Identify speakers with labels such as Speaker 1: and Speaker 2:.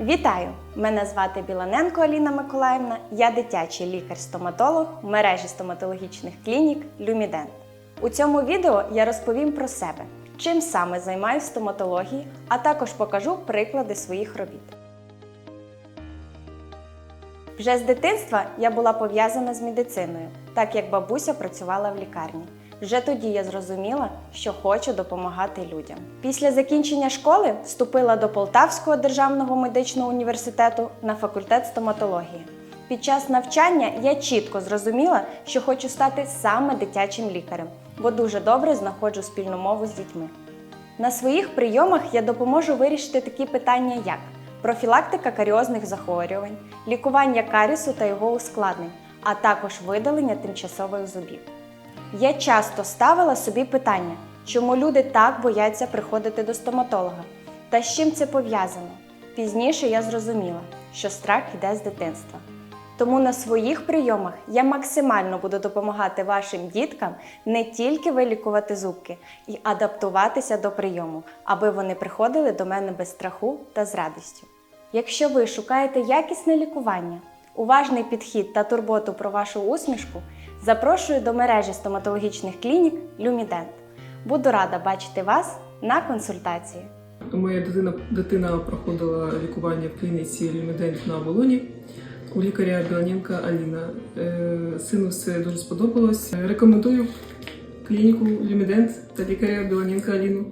Speaker 1: Вітаю! Мене звати Біланенко Аліна Миколаївна. Я дитячий лікар-стоматолог в мережі стоматологічних клінік Люмідент. У цьому відео я розповім про себе, чим саме займаюсь стоматології, а також покажу приклади своїх робіт. Вже з дитинства я була пов'язана з медициною, так як бабуся працювала в лікарні. Вже тоді я зрозуміла, що хочу допомагати людям. Після закінчення школи вступила до Полтавського державного медичного університету на факультет стоматології. Під час навчання я чітко зрозуміла, що хочу стати саме дитячим лікарем, бо дуже добре знаходжу спільну мову з дітьми. На своїх прийомах я допоможу вирішити такі питання, як профілактика каріозних захворювань, лікування карісу та його ускладнень, а також видалення тимчасових зубів. Я часто ставила собі питання, чому люди так бояться приходити до стоматолога та з чим це пов'язано. Пізніше я зрозуміла, що страх йде з дитинства. Тому на своїх прийомах я максимально буду допомагати вашим діткам не тільки вилікувати зубки і адаптуватися до прийому, аби вони приходили до мене без страху та з радістю. Якщо ви шукаєте якісне лікування, уважний підхід та турботу про вашу усмішку, запрошую до мережі стоматологічних клінік Люмідент. Буду рада бачити вас на консультації.
Speaker 2: Моя дитина, дитина проходила лікування в клініці Люмідент на Болоні у лікаря Біланенка Аліна. Е, Сину все дуже сподобалось. Рекомендую клініку Люмідент та лікаря Біланенка Аліну.